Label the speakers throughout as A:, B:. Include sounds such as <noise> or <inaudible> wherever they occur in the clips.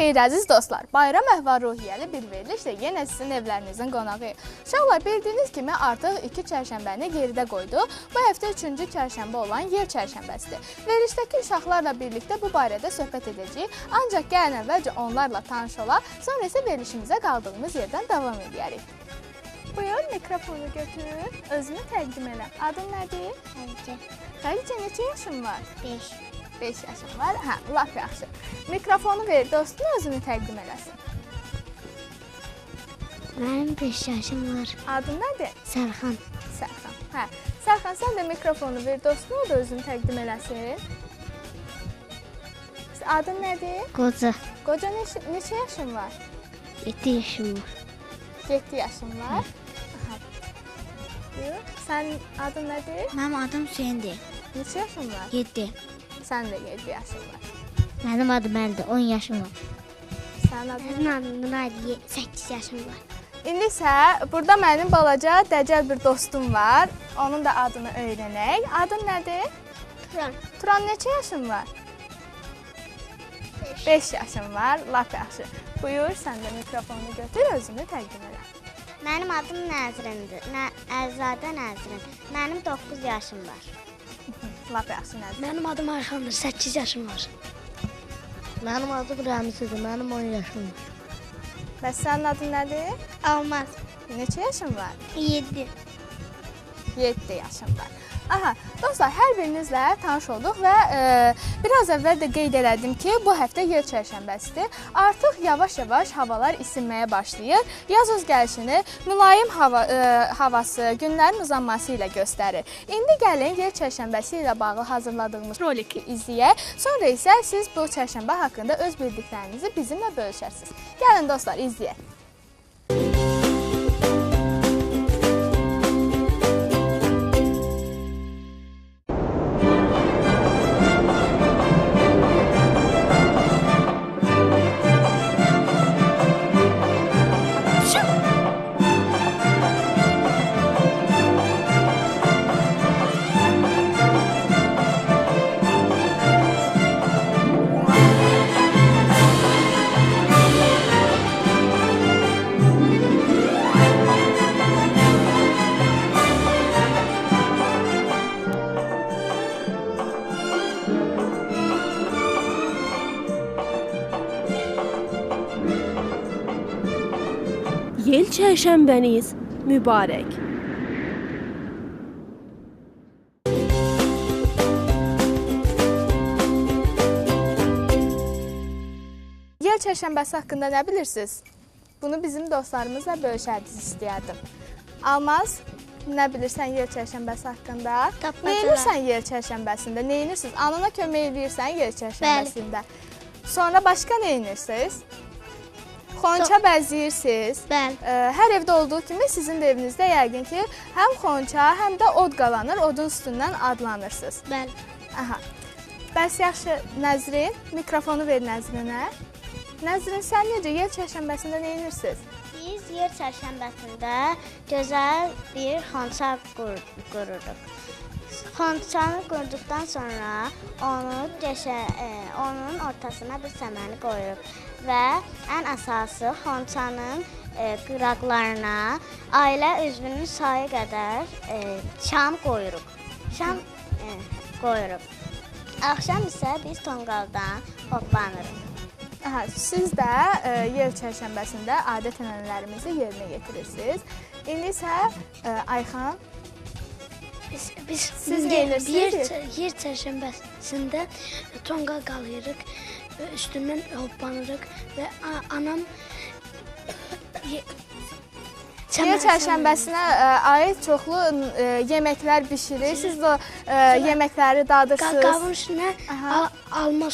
A: Xeyir əziz dostlar. Bayram əhval-ruhiyyəli bir verilişlə yenə sizin evlərinizin qonağıyıq. Uşaqlar bildiyiniz kimi artıq 2 çərşənbəni geridə qoyduq. Bu həftə 3-cü çərşənbə olan yer çərşənbəsidir. Verilişdəki uşaqlarla birlikdə bu barədə söhbət edəcəyik. Ancaq gəlin əvvəlcə onlarla tanış olaq, sonra isə verilişimizə qaldığımız yerdən davam edərik. Buyur, mikrofonu götür, özünü təqdim elə. Adın nədir?
B: Xəncə
A: Xədicə, neçə yaşın var?
B: 5
A: 5 yaşım var. Hə, lap yaxşı. Mikrofonu ver, dostun özünü təqdim eləsin.
B: Mənim 5 yaşım var.
A: Adın nədir?
B: Sərxan
A: Sərxan. Hə. Sərxan, sən də mikrofonu ver, dostuna o da özünü təqdim eləsin. Adın nədir?
B: Qoca
A: Qoca neçə, neçə yaşın var?
B: 7 yaşım var.
A: 7 yaşın var. Aha. Sən adın nədir?
B: Mənim adım Hüseyndir.
A: Neçə yaşın var?
B: 7.
A: Sən də 7 yaşın var.
B: Mənim adım Əldir. 10 yaşım var.
A: Sənin adın
B: Mənim adım Nuraydı. 8 yaşım var.
A: İndi isə burada mənim balaca dəcəl bir dostum var. Onun da adını öyrənək. Adın nədir?
B: Turan.
A: Turan neçə yaşın var? 5 yaşın var. Lap yaxşı. Buyur, sən də mikrofonu götür, özünü təqdim elə.
B: Mənim adım Nəzrindir. Nə Əzadə Nəzrin. Mənim 9 yaşım var.
A: Yaxşı nədir?
B: Mənim adım Ayxandır. 8 yaşım var. Mənim adım Rəmizdir. Mənim 10 yaşım var.
A: Bəs sənin adın nədir?
B: Almaz.
A: Neçə yaşın var?
B: 7.
A: 7 yaşında. Aha, dostlar, hər birinizlə tanış olduq və e, biraz əvvəl də qeyd elədim ki, bu həftə yer çərşənbəsidir. Artıq yavaş-yavaş havalar isinməyə başlayır. Yaz öz gəlişini mülayim hava e, havası, günlərin uzanması ilə göstərir. İndi gəlin yer çərşənbəsi ilə bağlı hazırladığımız roliki izləyək. Sonra isə siz bu çərşənbə haqqında öz bildiklərinizi bizimlə bölüşərsiniz. Gəlin dostlar, izləyək.
C: Yel çərşənbəniz mübarək.
A: Yer çərşənbəsi haqqında nə bilirsiniz? Bunu bizim dostlarımızla bölüşərdiniz istəyərdim. Almaz, nə bilirsən yer çərşənbəsi haqqında?
B: Tapmaca.
A: Nə edirsən yer çərşənbəsində? Nə edirsiniz? Anana kömək edirsən yer çərşənbəsində. Sonra başqa nə edirsiniz? Xonça bəzəyirsiniz.
B: Bəli.
A: Ə, Hər evdə olduğu kimi sizin də evinizdə yəqin ki, həm xonça, həm də od qalanır, odun üstündən adlanırsınız.
B: Bəli.
A: Aha. Bəs yaxşı Nəzrin, mikrofonu ver Nəzrinə. Nəzrin, sən necə yer çərşənbəsində nə edirsiniz?
B: Biz yer çərşənbəsində gözəl bir xonça qur qururuq. Xonçanı qurduqdan sonra onu deşə, e, onun ortasına bir səməni qoyuruq və ən əsası xonçanın e, qıraqlarına ailə üzvünün sayı qədər e, şam qoyuruq. Şam e, qoyuruq. Axşam isə biz tonqaldan hoplanırıq.
A: Aha, siz də ə, yer çərşənbəsində adət-ənənələrimizi yerinə yetirirsiniz. İndi isə ə, Ayxan,
D: Biz, biz
A: Siz gelirsiniz?
D: yer, yer çərşənbəsində tonqa qalıyırıq, və üstündən hoppanırıq və a- anam <coughs> ye-
A: yer
D: çəmən-
A: çərşənbəsinə ə, aid çoxlu yeməklər bişirir. Siz də yeməkləri dadırsınız.
D: qabın üstünə alma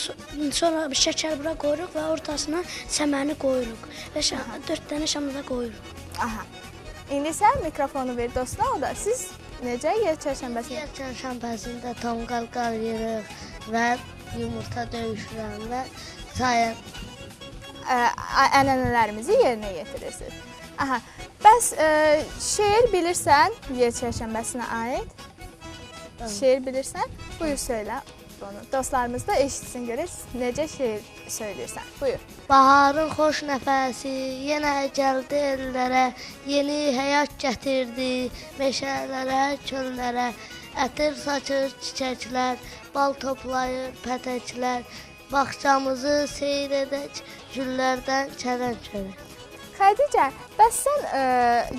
D: sonra şəkər bura qoyuruq və ortasına səməni qoyuruq və şa- dörd dənə şamı da qoyuruq.
A: Aha. İndi isə mikrofonu ver dostuna, o da siz necə yer çərşənbəsində
B: Yer çərşənbəsində tonqal qalıyırıq və yumurta döyüşlərində sayı
A: ə, ə- ənənələrimizi yerinə yetirirsiniz. Aha. Bəs ə, şeir bilirsən yer çərşənbəsinə aid? Şeir bilirsən? Buyur söylə. mikrofonu. Dostlarımız da eşitsin görək necə şeir söyləyirsən. Buyur.
E: Baharın xoş nəfəsi yenə gəldi ellərə, yeni həyat gətirdi meşələrə, çöllərə. Ətir saçır çiçəklər, bal toplayır pətəklər. Bağçamızı seyr edək güllərdən çərən-çörən.
A: Xədicə, bəs sən ə,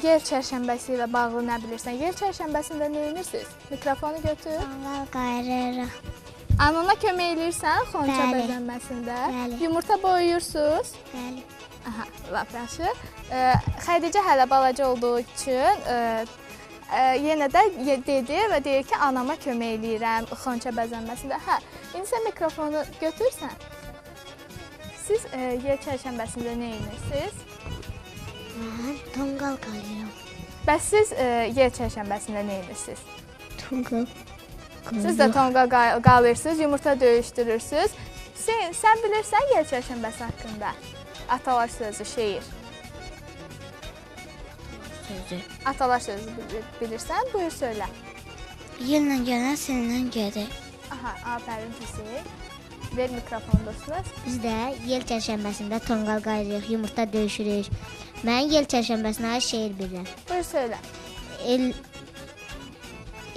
A: yer çərşənbəsi ilə bağlı nə bilirsən? Yer çərşənbəsində nə edirsiniz? Mikrofonu götür.
F: Tonqal qayırırıq.
A: Anana kömək eləyirsən xonça bəzənməsində.
F: Bəli.
A: Yumurta boyuyursunuz.
F: Bəli.
A: Aha, lap yaxşı. Ə, Xədicə hələ balaca olduğu üçün ə, ə, yenə də dedi və deyir ki, anama kömək eləyirəm xonça bəzənməsində. Hə, indi sən mikrofonu götürsən. Siz ə, yer çərşənbəsində nə edirsiniz?
F: Mən tonqal qayıram.
A: Bəs siz ə, yer çərşənbəsində nə edirsiniz?
F: Tonqal.
A: Siz də tonqa qay- qalırsınız, yumurta döyüşdürürsüz. Sən, sən bilirsən yer çərşənbəsi haqqında? Atalar sözü, şeir.
F: Sözü.
A: Atalar sözü bilir- bilirsən? Buyur söylə.
F: Yılla gələn səndən gedir.
A: Aha, afərin pisi. Ver mikrofonu dostuna.
F: Biz də yel çərşənbəsində tonqal qayırıq, yumurta döyüşürük. Mən yel çərşənbəsinə aid şeir bilirəm.
A: Buyur söylə.
F: El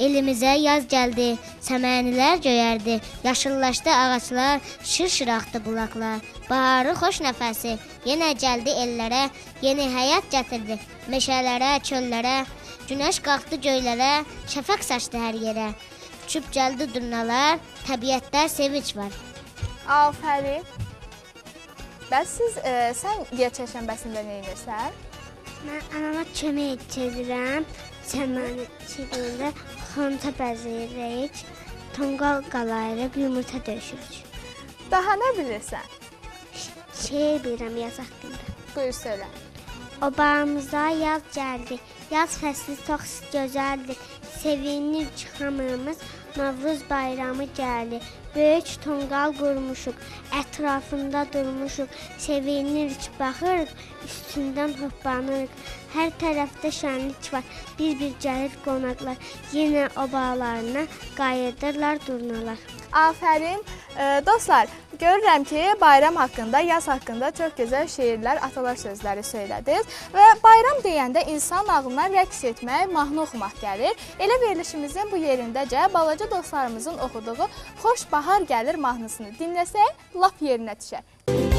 F: Elimizə yaz gəldi, səmənilər göyərdi, yaşıllaşdı ağaclar, şır-şır axdı bulaqlar. Baharın xoş nəfəsi yenə gəldi ellərə, yeni həyat gətirdi meşələrə, çöllərə. Günəş qalxdı göylərə, şəfəq saçdı hər yerə. Uçub gəldi durnalar, təbiətdə sevinç var.
A: Afərin. Bəs siz ə, sən yer çərşənbəsində nə edirsən?
F: Mən anama kömək edirəm. Səməni çiğində xonta bəzəyirik, tonqal qalayırıq, yumurta döşürük.
A: Daha nə bilirsən?
F: Şeir bilirəm yaz haqqında.
A: Buyur söylə.
F: Obamıza yaz gəldi. Yaz fəsli çox gözəldir. Sevinir hamımız. Novruz bayramı gəldi. Böyük tonqal qurmuşuq. Ətrafında durmuşuq. Sevinirik, baxırıq. Üstündən hoppanırıq. Hər tərəfdə şənlik var. Bir-bir gəlir qonaqlar. Yenə obalarına qayıdırlar durnalar.
A: Afərin. Ə, dostlar, görürəm ki, bayram haqqında, yaz haqqında çox gözəl şeirlər, atalar sözləri söylədiniz və bayram deyəndə insan ağlına rəqs etmək, mahnı oxumaq gəlir. Elə verilişimizin bu yerindəcə balaca dostlarımızın oxuduğu Xoş bahar gəlir mahnısını dinləsək, lap yerinə düşər.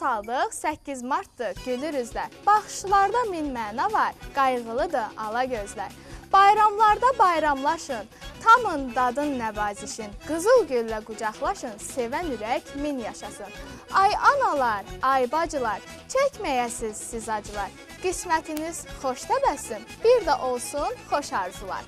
A: Saldıq, 8 martdır, gülür üzlər. Baxışlarda min məna var, qayğılıdır ala gözlər. Bayramlarda bayramlaşın, tamın dadın nəvazişin. Qızıl güllə qucaqlaşın, sevən ürək min yaşasın. Ay analar, ay bacılar, çəkməyəsiz siz acılar. Qismətiniz xoş təbəssüm, bir də olsun xoş arzular.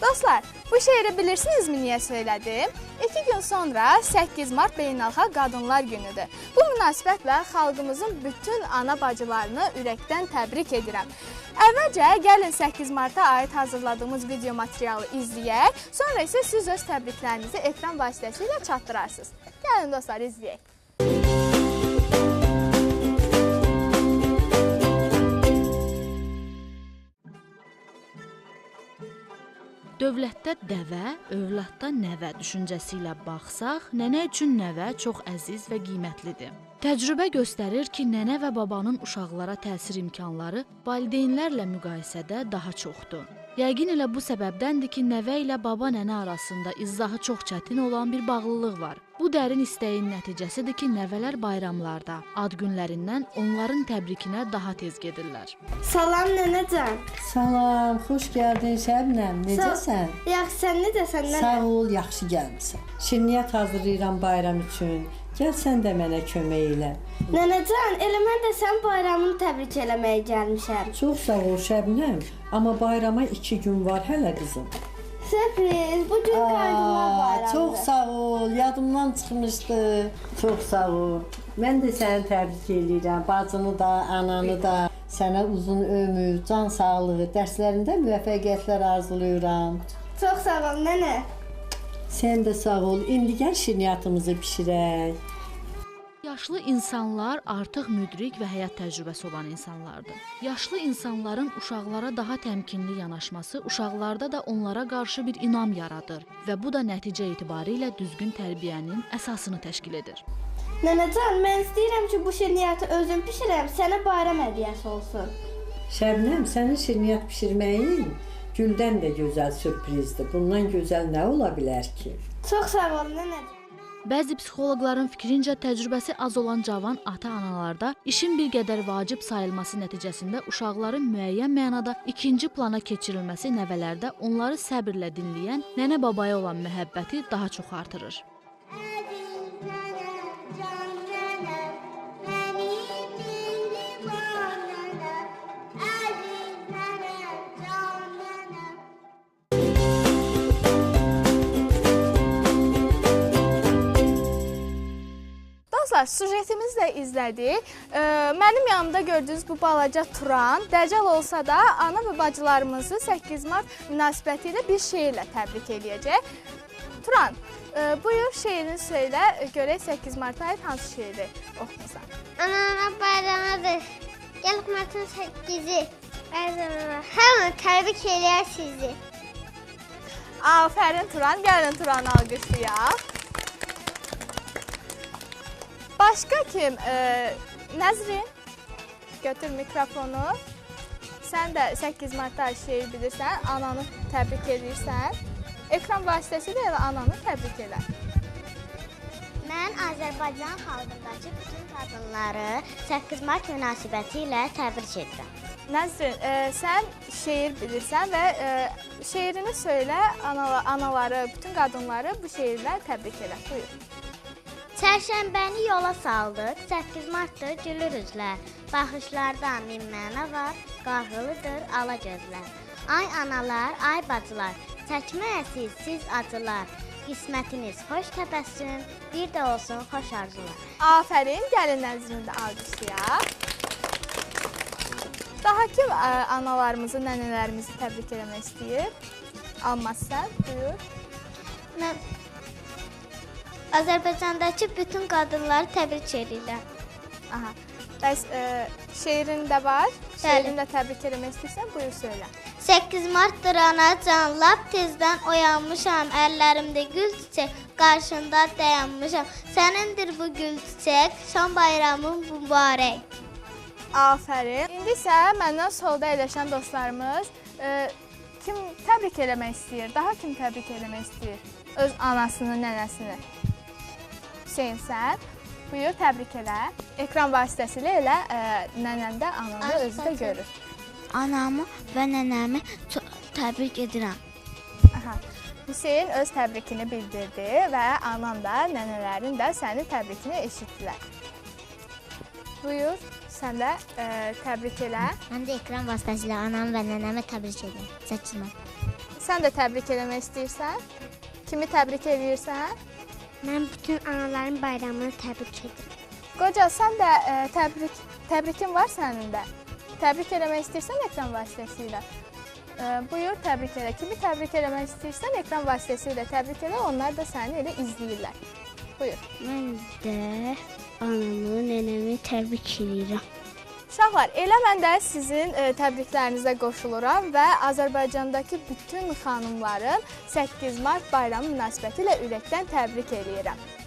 A: Dostlar, bu şeiri bilirsinizmi niyə söylədim? 2 gün sonra 8 mart Beynəlxalq Qadınlar Günüdür. Bu münasibətlə xalqımızın bütün ana bacılarını ürəkdən təbrik edirəm. Əvvəlcə gəlin 8 marta aid hazırladığımız video materialı izləyək, sonra isə siz öz təbriklərinizi ekran vasitəsilə çatdırarsınız. Gəlin dostlar, izləyək.
G: Dövlətdə dəvə, övladda nəvə düşüncəsi ilə baxsaq, nənə üçün nəvə çox əziz və qiymətlidir. Təcrübə göstərir ki, nənə və babanın uşaqlara təsir imkanları valideynlərlə müqayisədə daha çoxdur. Yəqin elə bu səbəbdəndir ki, nəvə ilə baba-nənə arasında izahı çox çətin olan bir bağlılıq var. Bu dərin istəyin nəticəsidir ki, nəvələr bayramlarda, ad günlərindən onların təbrikinə daha tez gedirlər.
H: Salam nənəcan.
I: Salam, xoş gəldin Şəbnəm. Necəsən?
H: Yaxşı, sən necəsən nənə?
I: Sağ ol, yaxşı gəlmisən. Şirniyyat hazırlayıram bayram üçün. Gəl sən də mənə kömək elə.
H: Nənəcan, elə mən də sən bayramını təbrik eləməyə gəlmişəm.
I: Çox sağ ol Şəbnəm, amma bayrama 2 gün var hələ qızım.
H: Sürpriz, bu gün Qadınlar bayramıdır.
I: çox sağ ol, yadımdan çıxmışdı. Çox sağ ol. Mən də səni təbrik edirəm, bacını da, ananı da. Sənə uzun ömür, can sağlığı, dərslərində müvəffəqiyyətlər arzulayıram.
H: Çox sağ ol nənə.
I: Sən də sağ ol. İndi gəl şirniyyatımızı bişirək.
G: Yaşlı insanlar artıq müdrik və həyat təcrübəsi olan insanlardır. Yaşlı insanların uşaqlara daha təmkinli yanaşması uşaqlarda da onlara qarşı bir inam yaradır və bu da nəticə etibarilə düzgün tərbiyənin əsasını təşkil edir.
H: Nənəcan, mən istəyirəm ki, bu şirniyyatı özüm bişirəm, sənə bayram hədiyyəsi olsun.
I: Şəbnəm, sənin şirniyyat bişirməyin güldən də gözəl sürprizdir. Bundan gözəl nə ola bilər ki?
H: Çox sağ ol nənə.
G: Bəzi psixoloqların fikrincə təcrübəsi az olan cavan ata-analarda işin bir qədər vacib sayılması nəticəsində uşaqların müəyyən mənada ikinci plana keçirilməsi nəvələrdə onları səbrlə dinləyən nənə-babaya olan məhəbbəti daha çox artırır.
A: Dostlar, sujetimizi də izlədik. E, mənim yanımda gördüyünüz bu balaca Turan, dəcəl olsa da ana və bacılarımızı 8 mart münasibətilə bir şeirlə təbrik eləyəcək. Turan, e, buyur şeirini söylə, görək 8 marta aid hansı şeiri oxumusan.
B: Ana bayramıdır. Gəl martın 8-i. Bayramı. Hamı təbrik eləyər sizi.
A: Afərin Turan, gəlin Turanı alqışlayaq. Başqa kim? E, Nəzrin, götür mikrofonu. Sən də 8 martda şeir bilirsən, ananı təbrik edirsən. Ekran vasitəsilə elə ananı təbrik elə.
B: Mən Azərbaycan xalqındakı bütün qadınları 8 mart münasibəti ilə təbrik edirəm.
A: Nəzrin, e, sən şeir bilirsən və e, şeirini söylə, ana, anaları, bütün qadınları bu şeirlə təbrik elə. Buyur.
B: Çərşənbəni yola saldıq, 8 martdır gülür üzlər. Baxışlarda min məna var, qarğılıdır ala gözlər. Ay analar, ay bacılar, çəkməyəsiz siz acılar. Qismətiniz xoş təbəssüm, bir də olsun xoş arzular.
A: Afərin, gəlin Nəzrini də alqışlayaq. Daha kim analarımızı, nənələrimizi təbrik eləmək istəyir? Almaz sən, buyur.
B: Mən Azərbaycandakı bütün qadınları təbrik edirəm.
A: Aha. Bəs ə, şeirin də var. Şeirini də təbrik eləmək istəyirsən, buyur söylə.
B: 8 martdır anacan, lap tezdən oyanmışam, əllərimdə gül çiçək, qarşında dayanmışam. Sənindir bu gül çiçək, şam bayramın mübarək.
A: Afərin. İndi isə məndən solda əyləşən dostlarımız ə, kim təbrik eləmək istəyir? Daha kim təbrik eləmək istəyir? Öz anasını, nənəsini. Hüseyn sən. Buyur, təbrik elə. Ekran vasitəsilə elə ə, nənən də ananı özü də görür.
B: Anamı və nənəmi təbrik edirəm.
A: Aha. Hüseyn öz təbrikini bildirdi və anan da, nənələrin də sənin təbrikini eşitdilər. Buyur, sən də ə, təbrik elə.
B: Mən də ekran vasitəsilə anamı və nənəmi təbrik edirəm. Səçmə.
A: Sən də təbrik eləmək istəyirsən? Kimi təbrik eləyirsən?
B: Mən bütün anaların bayramını təbrik edirəm.
A: Qoca, sən də ə, təbrik təbrikin var sənin də. Təbrik eləmək istəyirsən ekran vasitəsilə. Ə, buyur, təbrik elə. Kimi təbrik eləmək istəyirsən ekran vasitəsilə təbrik elə, onlar da səni elə izləyirlər. Buyur.
B: Mən də anamı, nənəmi təbrik edirəm.
A: Uşaqlar, elə mən də sizin ə, təbriklərinizə qoşuluram və Azərbaycandakı bütün xanımların 8 mart bayramı münasibətilə ürəkdən təbrik eləyirəm.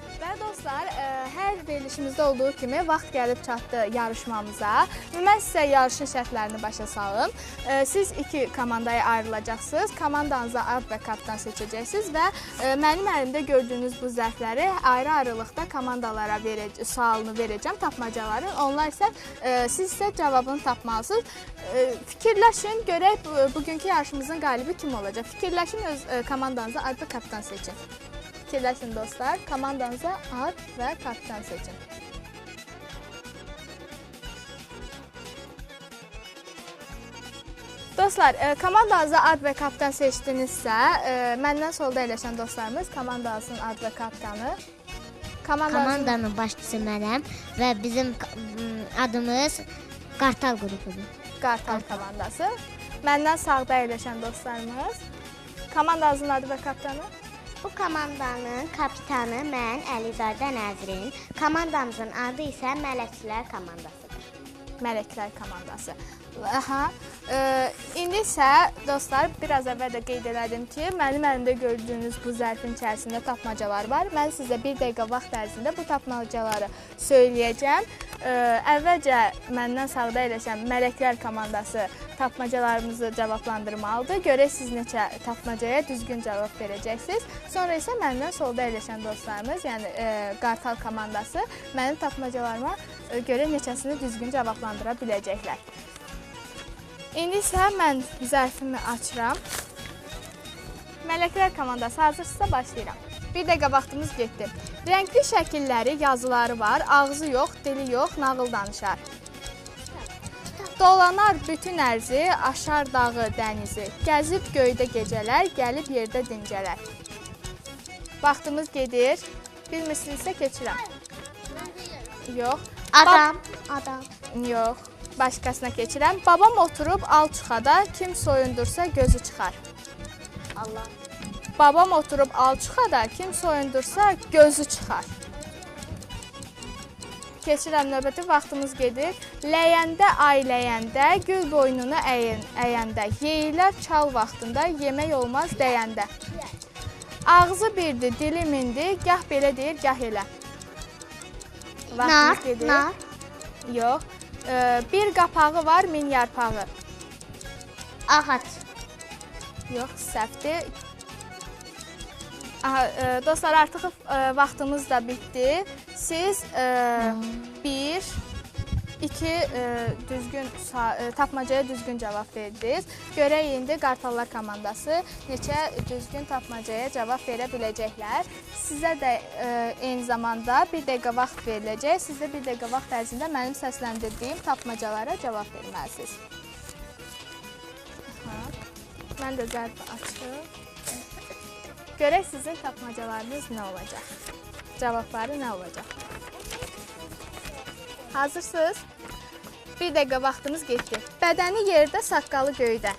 A: Dostlar, ə, hər verilişimizdə olduğu kimi vaxt gəlib çatdı yarışmamıza. Mən sizə yarışın şərtlərini başa salım. Ə, Siz iki komandaya ayrılacaqsınız. Komandanıza ad və kapitan seçəcəksiniz və ə, mənim əlimdə gördüyünüz bu zərfləri ayrı-ayrılıqda komandalara verəcəm, sualını verəcəm, tapmacaların. Onlar isə siz isə cavabını tapmalısınız. Fikirləşin, görək bu- bugünkü yarışımızın qalibi kim olacaq. Fikirləşin öz komandanıza ad və kapitan seçin. Fikirləşin dostlar, komandanıza ad və kapitan seçin. Dostlar, e, komandanıza ad və kapitan seçdinizsə, e, məndən solda əyləşən dostlarımız komandanızın ad və kapitanı. Komandanızın
B: Komandanın başçısı mənəm və bizim adımız Qartal qrupudur.
A: Qartal komandası. Məndən sağda əyləşən dostlarımız. Komandanızın adı və kapitanı.
B: Bu komandanın kapitanı mən Əlizadə Nəzrin. Komandamızın adı isə Mələkçilər komandasıdır.
A: Mələklər komandası. Aha. E, indi isə dostlar, biraz əvvəl də qeyd elədim ki, mənim əlimdə gördüyünüz bu zərfin içərisində tapmacalar var. Mən sizə 1 dəqiqə vaxt ərzində bu tapmacaları söyləyəcəm. E, əvvəlcə məndən sağda əyləşən Mələklər komandası tapmacalarımızı cavablandırmalıdır. Görək siz neçə tapmacaya düzgün cavab verəcəksiniz. Sonra isə məndən solda əyləşən dostlarımız, yəni e, Qartal komandası mənim tapmacalarıma e, görə neçəsini düzgün cavablandıra biləcəklər. İndi isə mən zərfimi açıram. Mələklər komandası hazırsınızsa başlayıram. Bir dəqiqə vaxtımız getdi. Rəngli şəkilləri, yazıları var. Ağzı yox, dili yox, nağıl danışar. Dolanar bütün ərzi, aşar dağı, dənizi. Gəzib göydə gecələr, gəlib yerdə dincələr. Vaxtımız gedir. Bilmirsinizsə keçirəm. Yox.
B: Adam, adam.
A: Yox. Başqasına keçirəm. Babam oturub alçuxada, kim soyundursa gözü çıxar.
B: Allah.
A: Babam oturub alçuxada, kim soyundursa gözü çıxar. Keçirəm növbəti vaxtımız gedir. Ləyəndə, ayləyəndə, gül boynunu əyin, əyəndə, yeyilər çal vaxtında, yemək olmaz dəyəndə. Ağzı birdir, dili mindir, gah belə deyir, gah elə.
B: Nar,
A: Vaxtımız gedir.
B: nar.
A: Yox. Ee, bir qapağı var, min yarpağı.
B: Ağac.
A: Yox, səhvdir. Aha, e, dostlar, artıq e, vaxtımız da bitdi. Siz e, bir, iki e, düzgün e, tapmacaya düzgün cavab verdiniz. Görək indi Qartallar komandası neçə düzgün tapmacaya cavab verə biləcəklər. Sizə də e, eyni zamanda bir dəqiqə vaxt veriləcək. Siz də bir dəqiqə vaxt ərzində mənim səsləndirdiyim tapmacalara cavab verməlisiniz. Aha. Mən də zərfi açım. Görək sizin tapmacalarınız nə olacaq? Cavabları nə olacaq? Hazırsınız? Bir dəqiqə vaxtınız getdi. Bədəni yerdə, saqqalı göydə.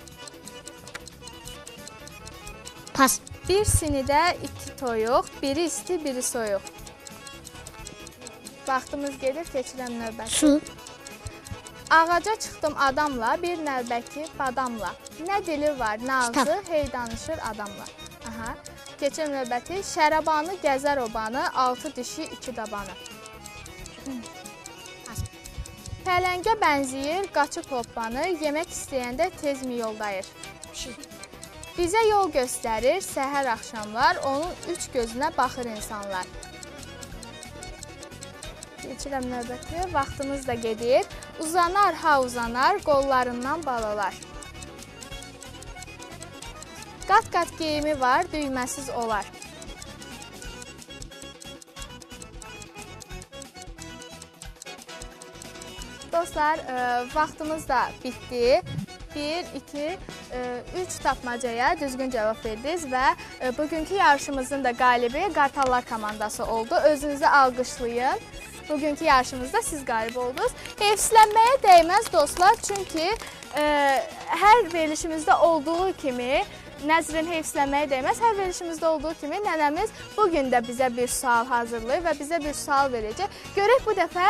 B: Pas.
A: Bir sinidə iki toyuq, biri isti, biri soyuq. Vaxtımız gedir, keçirəm növbəti.
B: Su.
A: Ağaca çıxdım adamla, bir nəlbəki badamla. Nə dili var, nə ağzı, hey danışır adamla. Aha. Keçir növbəti. Şərabanı gəzər obanı, altı dişi, iki dabanı. Pələngə bənzəyir, qaçıb hoppanı, yemək istəyəndə tezmi yoldayır. Bizə yol göstərir səhər axşamlar, onun üç gözünə baxır insanlar. Keçirəm növbəti. Vaxtımız da gedir. Uzanar ha uzanar qollarından balalar. Qat-qat geyimi var, düyməsiz olar. Dostlar, e, vaxtımız da bitdi. 1, 2, 3 tapmacaya düzgün cavab verdiniz və e, bugünkü yarışımızın da qalibi Qartallar komandası oldu. Özünüzü alqışlayın. Bugünkü yarışımızda siz qalib oldunuz. Heyfsilənməyə dəyməz dostlar, çünki e, hər verilişimizdə olduğu kimi Nəzrin heyfsilənməyə dəyməz. Hər verilişimizdə olduğu kimi nənəmiz bu gün də bizə bir sual hazırlayıb və bizə bir sual verəcək. Görək bu dəfə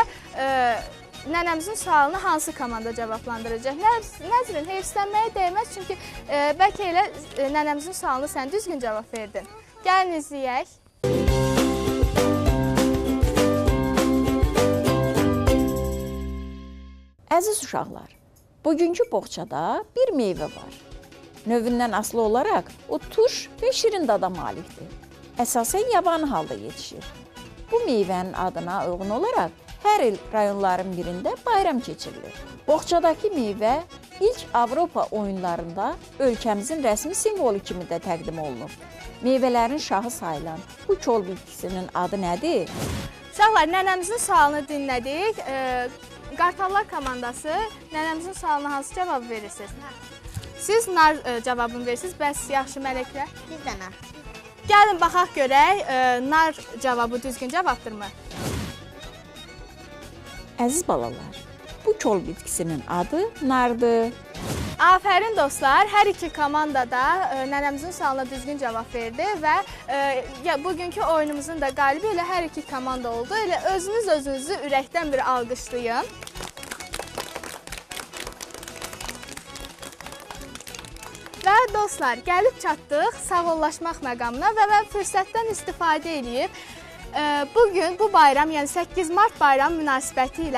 A: nənəmizin sualını hansı komanda cavablandıracaq? Nəz- Nəzrin heyfsilənməyə dəyməz çünki e, bəlkə elə e, nənəmizin sualını sən düzgün cavab verdin. Gəlin izləyək.
J: Əziz uşaqlar, bugünkü boğçada bir meyvə var. Növündən asılı olaraq o turş və şirin dada malikdir. Əsasən yabanı halda yetişir. Bu meyvənin adına uyğun olaraq hər il rayonların birində bayram keçirilir. Boğçadakı meyvə ilk Avropa oyunlarında ölkəmizin rəsmi simvolu kimi də təqdim olunub. Meyvələrin şahı sayılan bu kol bitkisinin adı nədir?
A: Uşaqlar, nənəmizin sualını dinlədik. E, Qartallar komandası nənəmizin sualına hansı cavab verirsiniz? Siz nar e, cavabını verirsiniz. Bəs yaxşı mələklər?
B: Bir dənə.
A: Gəlin baxaq görək, e, nar cavabı düzgün cavabdırmı?
J: Əziz balalar, bu kol bitkisinin adı nardır.
A: Afərin dostlar, hər iki komanda da e, nənəmizin sualına düzgün cavab verdi və e, ya bugünkü oyunumuzun da qalibi elə hər iki komanda oldu. Elə özünüz özünüzü ürəkdən bir alqışlayın. Və dostlar, gəlib çatdıq sağollaşmaq məqamına və mən fürsətdən istifadə edib e, bu gün bu bayram, yəni 8 mart bayram münasibəti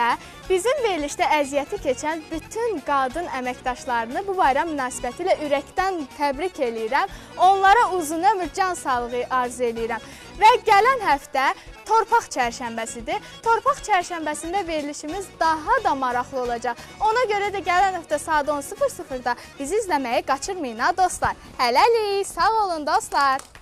A: bizim verilişdə əziyyəti keçən bütün qadın əməkdaşlarını bu bayram münasibəti ilə ürəkdən təbrik eləyirəm. Onlara uzun ömür, can sağlığı arzu eləyirəm. Və gələn həftə Torpaq çərşənbəsidir. Torpaq çərşənbəsində verilişimiz daha da maraqlı olacaq. Ona görə də gələn həftə saat 10:00-da bizi izləməyi qaçırmayın ha dostlar. Hələlik, sağ olun dostlar.